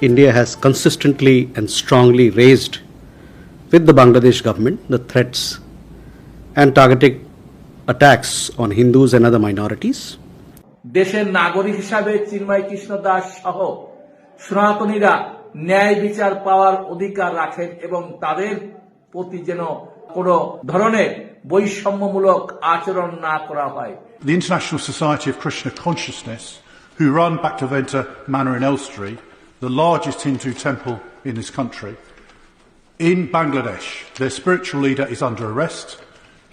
India has consistently and strongly raised with the Bangladesh government the threats and targeted attacks on Hindus and other minorities. দেশের নাগরিক হিসাবে চিন্ময় কৃষ্ণ দাস সহ সনাতনীরা ন্যায় বিচার পাওয়ার অধিকার রাখেন এবং তাদের প্রতি যেন কোনো ধরনের বৈষম্যমূলক আচরণ না করা হয় The International Society of Krishna Consciousness, who run Bhaktivinoda Manor in Elstree, the largest Hindu temple in this country, in Bangladesh, their spiritual leader is under arrest.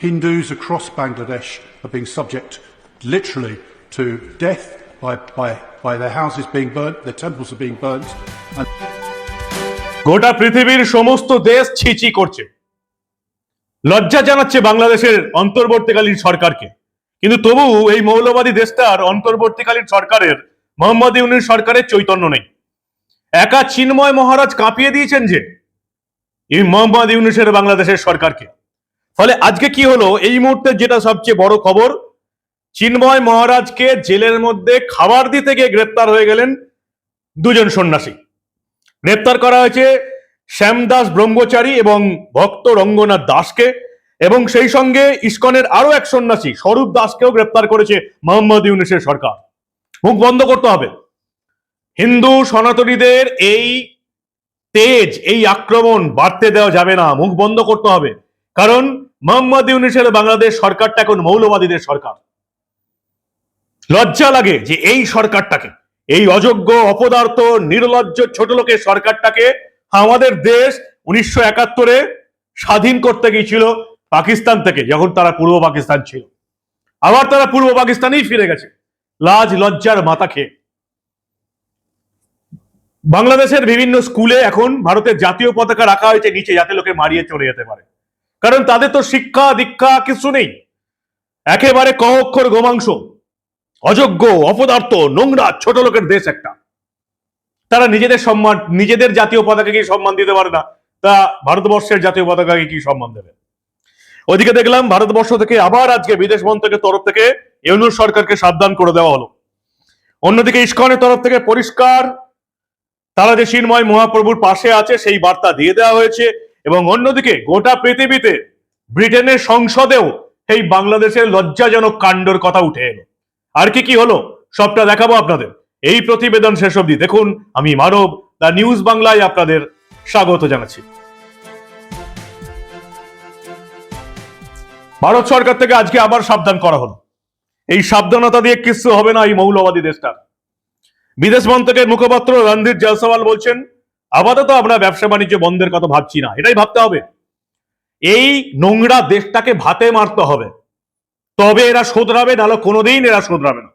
Hindus across Bangladesh are being subject literally to death by, by, by their houses being burnt, their temples are being burnt. And গোটা পৃথিবীর সমস্ত দেশ ছিচি করছে লজ্জা জানাচ্ছে বাংলাদেশের অন্তর্বর্তীকালীন সরকারকে কিন্তু তবু এই মৌলবাদী দেশটার অন্তর্বর্তীকালীন সরকারের মোহাম্মদ ইউনির সরকারের চৈতন্য নেই একা চিন্ময় মহারাজ কাঁপিয়ে দিয়েছেন যে এই মোহাম্মদ ইউনুসের বাংলাদেশের সরকারকে। ফলে আজকে কি হলো? এই মুহূর্তে যেটা সবচেয়ে বড় খবর, চিন্ময় মহারাজকে জেলের মধ্যে খাবার দিতে গিয়ে গ্রেপ্তার হয়ে গেলেন দুজন সন্ন্যাসী। গ্রেপ্তার করা হয়েছে শ্যামদাস ব্রহ্মচারী এবং ভক্ত রঙ্গনাথ দাসকে এবং সেই সঙ্গে ইস্কনের আরও এক সন্ন্যাসী, স্বরূপ দাসকেও গ্রেপ্তার করেছে মোহাম্মদ ইউনুসের সরকার। মুখ বন্ধ করতে হবে। হিন্দু সনাতনীদের এই তেজ, এই আক্রমণ বাড়তে দেওয়া যাবে না, মুখ বন্ধ করতে হবে। কারণ মোহাম্মদ ইউনুসের বাংলাদেশ সরকারটা এখন মৌলবাদীদের সরকার। লজ্জা লাগে যে এই সরকারটাকে, এই অযোগ্য, অপদার্থ, নির্লজ্জ ছোট লোকের সরকারটাকে আমাদের দেশ উনিশশো একাত্তরে স্বাধীন করতে গিয়েছিল পাকিস্তান থেকে, যখন তারা পূর্ব পাকিস্তান ছিল। আবার তারা পূর্ব পাকিস্তানেই ফিরে গেছে। লাজ, লজ্জার মাথা খেয়ে। বাংলাদেশের বিভিন্ন স্কুলে এখন ভারতের জাতীয় পতাকা রাখা হয়েছে, নিচে যাতে লোকে মারিয়ে চলে যেতে পারে। কারণ তাদের তো শিক্ষা, দীক্ষা কিছু নেই। একেবারে ক অক্ষর গোমাংস। অযোগ্য, অপদার্থ, নোংরা, ছোট লোকের দেশ একটা। তারা নিজেদের সম্মান, নিজেদের জাতীয় পতাকাকে সম্মান দিতে পারে না? তা ভারতবর্ষের জাতীয় পতাকাকে কি সম্মান দেবে? ওদিকে দেখলাম ভারতবর্ষ থেকে আবার আজকে বিদেশ মন্ত্রকের তরফ থেকে ইউনুস সরকারকে সাবধান করে দেওয়া হলো। অন্যদিকে ইস্কনের তরফ থেকে পরিষ্কার তারা যে চিন্ময় মহাপ্রভুর পাশে আছে সেই বার্তা দিয়ে দেওয়া হয়েছে এবং অন্যদিকে গোটা পৃথিবীতে ব্রিটেনের সংসদেও এই বাংলাদেশের লজ্জাজনক কাণ্ডর কথা উঠে এলো। আর কি কি হলো, সবটা দেখাবো আপনাদের। এই প্রতিবেদন শেষ অবধি দেখুন। আমি মানব দা নিউজ বাংলায় আপনাদের স্বাগত জানাচ্ছি। ভারত সরকার থেকে আজকে আবার সাবধান করা হলো। এই সাবধানতা দিয়ে কিছু হবে না এই মৌলবাদী দেশটার বিদেশ মন্ত্রকের মুখপাত্র রণধীর জয়সওয়াল বলছেন, আপাতত আমরা ব্যবসা বাণিজ্য বন্ধের কথা ভাবছি না, এটাই ভাবতে হবে। এই নোংরা দেশটাকে ভাতে মারতে হবে। তবে এরা শোধরাবে, নাহলে কোনোদিন এরা শোধরাবে না।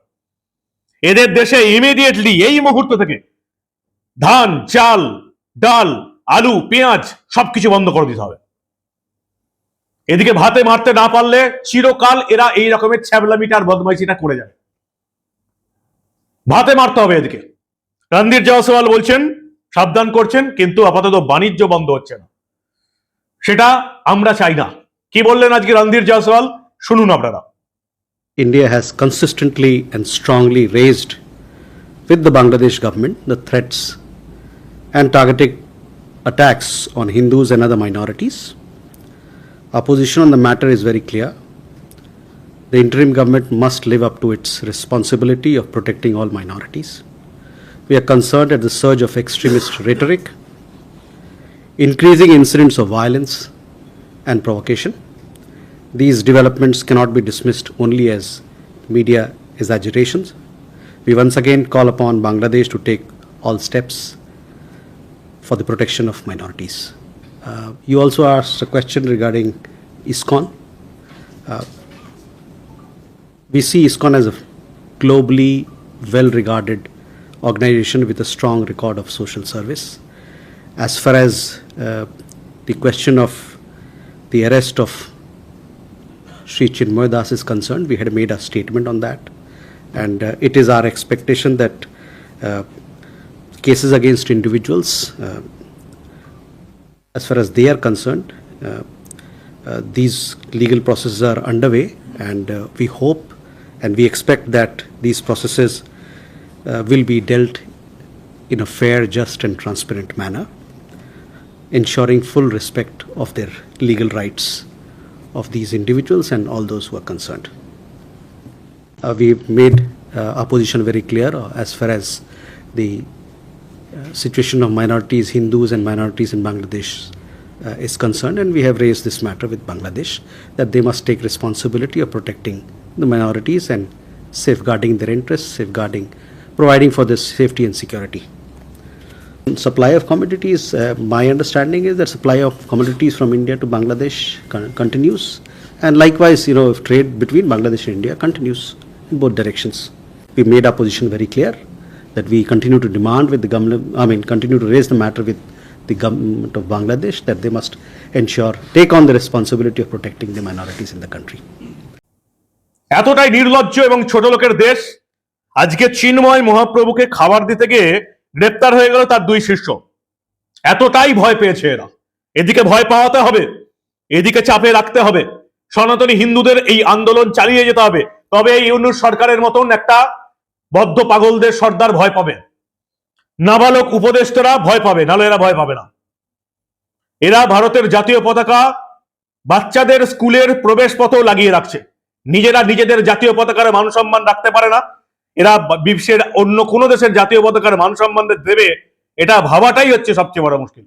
এদের দেশে ইমিডিয়েটলি এই মুহূর্ত থেকে ধান, চাল, ডাল, আলু, পেঁয়াজ সবকিছু বন্ধ করে দিতে হবে। এদিকে ভাতে মারতে না পারলে চিরকাল এরা এই রকমের ছ্যাবলামিটা আর বদমাইশিটা করে যাবে। ভাতে মারতে হবে এদিকে রণধীর জয়সওয়াল বলছেন সাবধান করছেন কিন্তু আপাতত বাণিজ্য বন্ধ হচ্ছে না সেটা আমরা চাই না কি বললেন আজকে রণধীর জয়সওয়াল শুনুন আপনারা India has consistently and strongly raised with the Bangladesh government the threats and targeted attacks on Hindus and other minorities. Our position on the matter is very clear. The interim government must live up to its responsibility of protecting all minorities. We are concerned at the surge of extremist rhetoric, increasing incidents of violence and provocation. These developments cannot be dismissed only as media exaggerations. We once again call upon Bangladesh to take all steps for the protection of minorities. Uh, you also asked a question regarding ISKCON. Uh, we see ISKCON as a globally well regarded organization with a strong record of social service. As far as uh, the question of the arrest of Sri Chinmoy Das is concerned, we had made a statement on that. And uh, it is our expectation that uh, cases against individuals, uh, as far as they are concerned, uh, uh, these legal processes are underway, and uh, we hope and we expect that these processes uh, will be dealt in a fair, just, and transparent manner, ensuring full respect of their legal rights of these individuals and all those who are concerned. Uh, we've made uh, our position very clear uh, as far as the uh, situation of minorities, Hindus and minorities in Bangladesh uh, is concerned, and we have raised this matter with Bangladesh that they must take responsibility of protecting the minorities and safeguarding their interests, safeguarding, providing for their safety and security. Supply of commodities, uh, my understanding is that supply of commodities from India to Bangladesh con- continues, and likewise, you know, if trade between Bangladesh and India continues in both directions. We made our position very clear that we continue to demand with the government, I mean, continue to raise the matter with the government of Bangladesh that they must ensure, take on the responsibility of protecting the minorities in the country. এতটাই নির্লজ্জ এবং ছোট লোকের দেশ। আজকে চিন্ময় মহাপ্রভুকে খাবার দিতে গিয়ে গ্রেপ্তার হয়ে গেল তার দুই শিষ্য। এতটাই ভয় পেয়েছে এরা। এদিকে ভয় পাওয়াতে হবে, এদিকে চাপে রাখতে হবে। সনাতনী হিন্দুদের এই আন্দোলন চালিয়ে যেতে হবে। তবে এই ইউনুস সরকারের মতন একটা বদ্ধ পাগলদের সর্দার ভয় পাবে। নাবালক উপদেষ্টারা ভয় পাবে, নাহলে এরা ভয় পাবে না। এরা ভারতের জাতীয় পতাকা বাচ্চাদের স্কুলের প্রবেশ পথেও লাগিয়ে রাখছে। নিজেরা নিজেদের জাতীয় পতাকার মান সম্মান রাখতে পারে না। এরা বিশ্বের অন্য কোনো দেশের জাতীয় পতাকার মান সম্মান দেবে, এটা ভাবাটাই হচ্ছে সবচেয়ে বড় মুশকিল।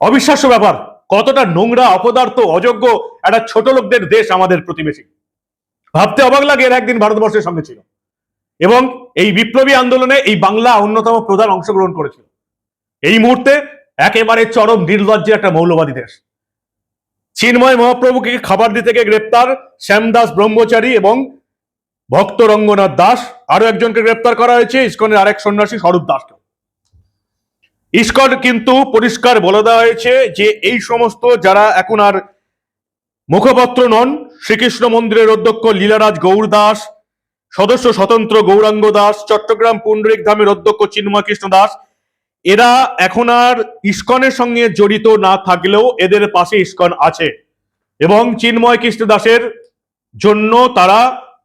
অবিশ্বাস্য ব্যাপার, কতটা নোংরা, অপদার্থ, অযোগ্য একটা ছোট লোকদের দেশ আমাদের প্রতিবেশী। ভাবতে অবাক লাগে, এরা একদিন ভারতবর্ষের সঙ্গে ছিল। এবং এই বিপ্লবী আন্দোলনে এই বাংলা অন্যতম প্রধান অংশগ্রহণ করেছিল। এই মুহূর্তে একেবারে চরম নির্লজ্জের একটা মৌলবাদী দেশ। চিন্ময় মহাপ্রভুকে খাবার দিতে গিয়ে গ্রেপ্তার শ্যামদাস ব্রহ্মচারী এবং ভক্ত রঙ্গনাথ দাস। আরও একজনকে গ্রেপ্তার করা হয়েছে, ইস্কনের আরেক সন্ন্যাসী স্বরূপ দাসকে। ইস্কন কিন্তু পরিষ্কার বলে দেওয়া হয়েছে যে এই সমস্ত যারা এখন আর মুখপাত্র নন, শ্রীকৃষ্ণ মন্দিরের অধ্যক্ষ লীলারাজ গৌর দাস, সদস্য স্বতন্ত্র গৌরাঙ্গ দাস, চট্টগ্রাম পুণ্ডরিক ধামের অধ্যক্ষ চিন্ময় কৃষ্ণ দাস এরা এখন আর ইস্কনের সঙ্গে জড়িত না থাকলেও এদের পাশে ইস্কন আছে এবং চিন্ময় কৃষ্ণ দাসের জন্য তারা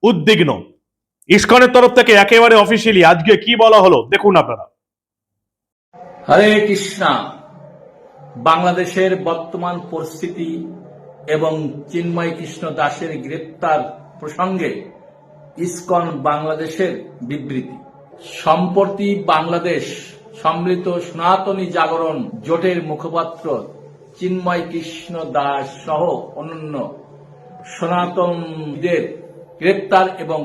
উদ্বিগ্ন। ইস্কনের তরফ থেকে একেবারে অফিসিয়ালি আজকে কি বলা হলো দেখুন আপনারা। হরে কৃষ্ণা। বাংলাদেশের বর্তমান পরিস্থিতি এবং চিন্ময় কৃষ্ণ দাসের গ্রেপ্তার প্রসঙ্গে ইস্কন বাংলাদেশের বিবৃতি। সম্প্রতি বাংলাদেশ সম্মিলিত সনাতনী জাগরণ জোটের মুখপাত্র চিন্ময় কৃষ্ণ দাস সহ অন্যান্য সনাতনদের গ্রেপ্তার এবং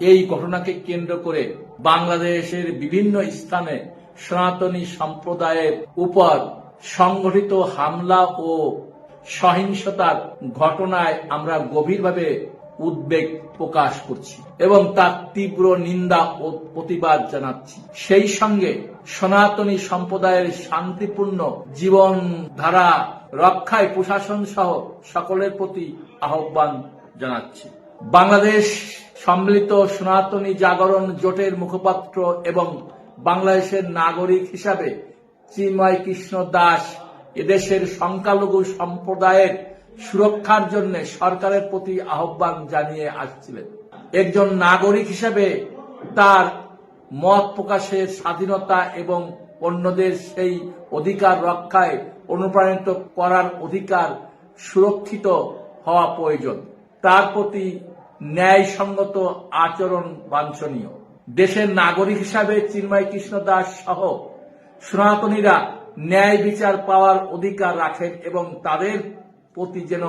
এই ঘটনাকে কেন্দ্র করে বাংলাদেশের বিভিন্ন স্থানে সনাতনী সম্প্রদায়ের উপর সংঘটিত হামলা ও সহিংসতার ঘটনায় আমরা গভীরভাবে উদ্বেগ প্রকাশ করছি এবং তার তীব্র নিন্দা ও প্রতিবাদ জানাচ্ছি। সেই সঙ্গে সনাতনী সম্প্রদায়ের শান্তিপূর্ণ জীবন ধারা রক্ষায় প্রশাসন সহ সকলের প্রতি আহ্বান জানাচ্ছি। বাংলাদেশ সম্মিলিত সনাতনী জাগরণ জোটের মুখপাত্র এবং বাংলাদেশের নাগরিক হিসাবে চিন্ময় কৃষ্ণ দাস এদেশের সংখ্যালঘু সম্প্রদায়ের সুরক্ষার জন্য সরকারের প্রতি আহ্বান জানিয়ে আসছিলেন। একজন নাগরিক হিসেবে তার মত প্রকাশের স্বাধীনতা এবং অন্যদের সেই অধিকার রক্ষায় অনুপ্রাণিত করার অধিকার সুরক্ষিত হওয়া প্রয়োজন। তার প্রতি ন্যায়সঙ্গত আচরণ বাঞ্ছনীয়। দেশের নাগরিক হিসাবে চিন্ময় কৃষ্ণ দাস সহ সনাতনীরা ন্যায় বিচার পাওয়ার অধিকার রাখেন এবং তাদের প্রতি যেন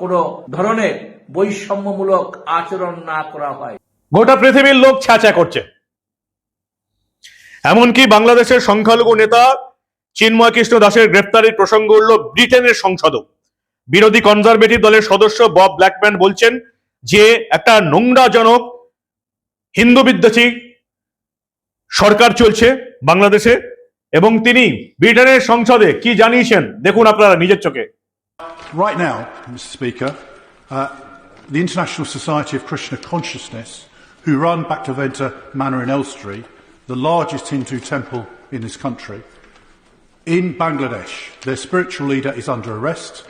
কোনো ধরনের বৈষম্যমূলক আচরণ না করা হয়। গোটা পৃথিবীর লোক ছ্যাঁচা করছে। এমনকি বাংলাদেশের সংখ্যালঘু নেতা চিন্ময় কৃষ্ণ দাসের গ্রেপ্তারির প্রসঙ্গ উঠল ব্রিটেনের সংসদও। বিরোধী কনজারভেটিভ দলের সদস্য বব ব্ল্যাকম্যান বলছেন যে, একটা নোংরাজনক হিন্দু বিদ্বেষী সরকার চলছে বাংলাদেশে এবং তিনি ব্রিটেনের সংসদে কি জানিয়েছেন? দেখুন আপনারা নিজের চোখে। Right now, Mr Speaker, uh, the International Society of Krishna Consciousness, who run Bhaktivinoda Manor in Elstree, the largest Hindu temple in this country, in Bangladesh, their spiritual leader is under arrest.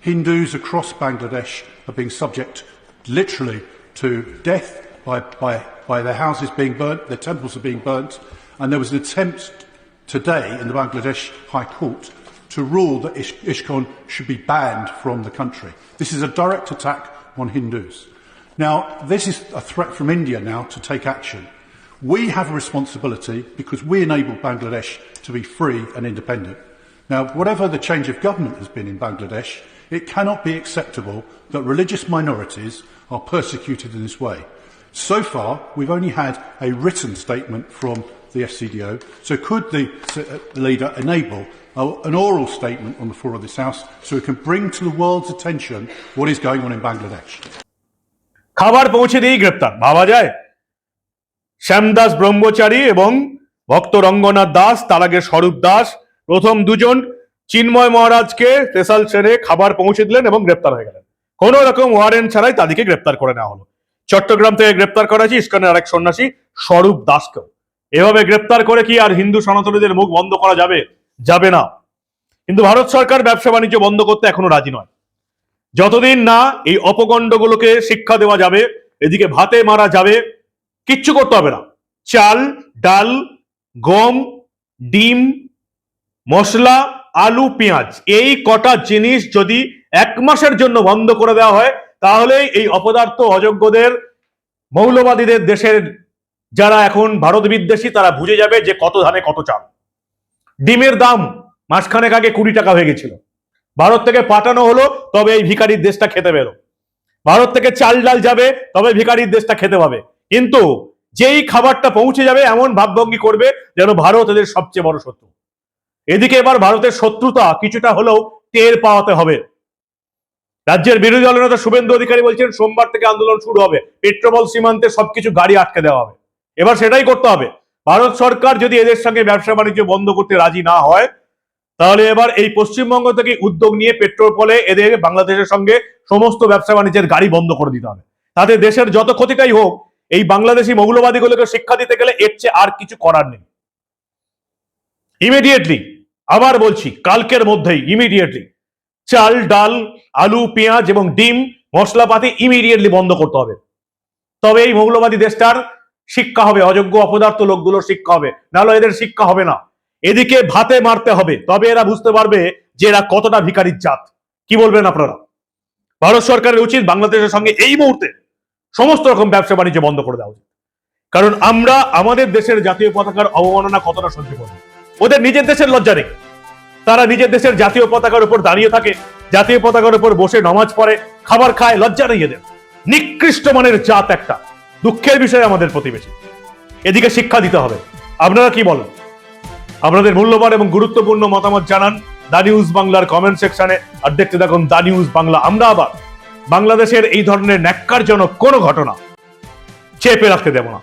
Hindus across Bangladesh are being subject literally to death by, by, by their houses being burnt, their temples are being burnt, and there was an attempt today in the Bangladesh High Court to rule that Ish ISKCON should be banned from the country. This is a direct attack on Hindus. Now, this is a threat from India now to take action. We have a responsibility because we enabled Bangladesh to be free and independent. Now, whatever the change of government has been in Bangladesh, it cannot be acceptable that religious minorities are persecuted in this way. So far, we've only had a written statement from the FCDO. So could the uh, leader enable an oral statement on the floor of this House so we can bring to the world's attention what is going on in Bangladesh? খাবার পৌঁছে দিয়েই গ্রেপ্তার, ভাবা যায়। শ্যামদাস ব্রহ্মচারী এবং ভক্ত রঙ্গনাথ দাস, তার আগে স্বরূপ দাস, প্রথম দুজন চিন্ময় মহারাজকে স্পেশাল ট্রেনে খাবার পৌঁছে দিলেন এবং গ্রেপ্তার হয়ে গেলেন। কোন রকম ওয়ারেন্ট ছাড়াই তাদেরকে গ্রেপ্তার করে নেওয়া হলো। চট্টগ্রাম থেকে গ্রেপ্তার করা হয়েছে, ইস্কনের আরেক সন্ন্যাসী, স্বরূপ দাসকেও। এভাবে গ্রেপ্তার করে কি আর হিন্দু সনাতনীদের মুখ বন্ধ করা যাবে? যাবে না। কিন্তু ভারত সরকার ব্যবসা বাণিজ্য বন্ধ করতে এখনও রাজি নয়। যতদিন না এই অপকণ্ডগুলোকে শিক্ষা দেওয়া যাবে, এদিকে ভাতে মারা যাবে, কিচ্ছু করতে হবে না। চাল, ডাল, গম, ডিম, মশলা, আলু, পেঁয়াজ, এই কটা জিনিস যদি এক মাসের জন্য বন্ধ করে দেওয়া হয়, তাহলে এই অপদার্থ অযোগ্যদের, মৌলবাদীদের দেশের যারা এখন ভারত বিদ্বেষী, তারা বুঝে যাবে যে কত ধানে কত চাল। ডিমের দাম মাসখানেক আগে কুড়ি টাকা হয়ে গেছিল। ভারত থেকে পাঠানো হলো, তবে এই ভিখারির দেশটা খেতে বেরো ভারত থেকে চাল ডাল যাবে, তবে ভিখারির দেশটা খেতে পাবে। কিন্তু যেই খাবারটা পৌঁছে যাবে, এমন ভাবভঙ্গি করবে যেন ভারত এদের সবচেয়ে বড় শত্রু। এদিকে এবার ভারতের শত্রুতা কিছুটা হলেও টের পাওয়াতে হবে। রাজ্যের বিরোধী দলনেতা শুভেন্দু অধিকারী বলছেন, সোমবার থেকে আন্দোলন শুরু হবে। পেট্রোবল সীমান্তে সবকিছু গাড়ি আটকে দেওয়া হবে। এবার সেটাই করতে হবে। ভারত সরকার যদি এদের সঙ্গে ব্যবসা বাণিজ্য বন্ধ করতে রাজি না হয়, তাহলে এবার এই পশ্চিমবঙ্গ থেকে উদ্যোগ নিয়ে পেট্রোল পলে এদের বাংলাদেশের সঙ্গে সমস্ত ব্যবসা বাণিজ্যের গাড়ি বন্ধ করে দিতে হবে। তাতে দেশের যত ক্ষতিটাই হোক, এই বাংলাদেশি মৌলবাদীগুলোকে শিক্ষা দিতে গেলে এর চেয়ে আর কিছু করার নেই। ইমিডিয়েটলি আবার বলছি, কালকের মধ্যেই ইমিডিয়েটলি চাল, ডাল, আলু, পেঁয়াজ এবং ডিম, মশলাপাতি ইমিডিয়েটলি বন্ধ করতে হবে। তবে এই মৌলবাদী দেশটার শিক্ষা হবে, অযোগ্য অপদার্থ লোকগুলোর শিক্ষা হবে। নাহলে এদের শিক্ষা হবে না। এদিকে ভাতে মারতে হবে, তবে এরা বুঝতে পারবে যে এরা কতটা ভিখারির জাত। কি বলবেন আপনারা? ভারত সরকারের উচিত বাংলাদেশের সঙ্গে এই মুহূর্তে সমস্ত রকম ব্যবসা বাণিজ্য বন্ধ করে দেওয়া উচিত। কারণ আমরা আমাদের দেশের জাতীয় পতাকার অবমাননা কতটা সহ্য করব ওদের নিজের দেশের লজ্জা নেই। তারা নিজের দেশের জাতীয় পতাকার উপর দাঁড়িয়ে থাকে, জাতীয় পতাকার উপর বসে নামাজ পড়ে, খাবার খায়, লজ্জা নেই এদের। নিকৃষ্ট মানের জাত একটা। দুঃখের বিষয় আমাদের প্রতিবেশী। এদিকে শিক্ষা দিতে হবে। আপনারা কি বলেন? আপনাদের মূল্যবান এবং গুরুত্বপূর্ণ মতামত জানান দা নিউজ বাংলার কমেন্ট সেকশনে। আর দেখতে থাকুন দা নিউজ বাংলা। আমরা আবার বাংলাদেশের এই ধরনের ন্যাক্কারজনক কোনো ঘটনা চেপে রাখতে দেব না।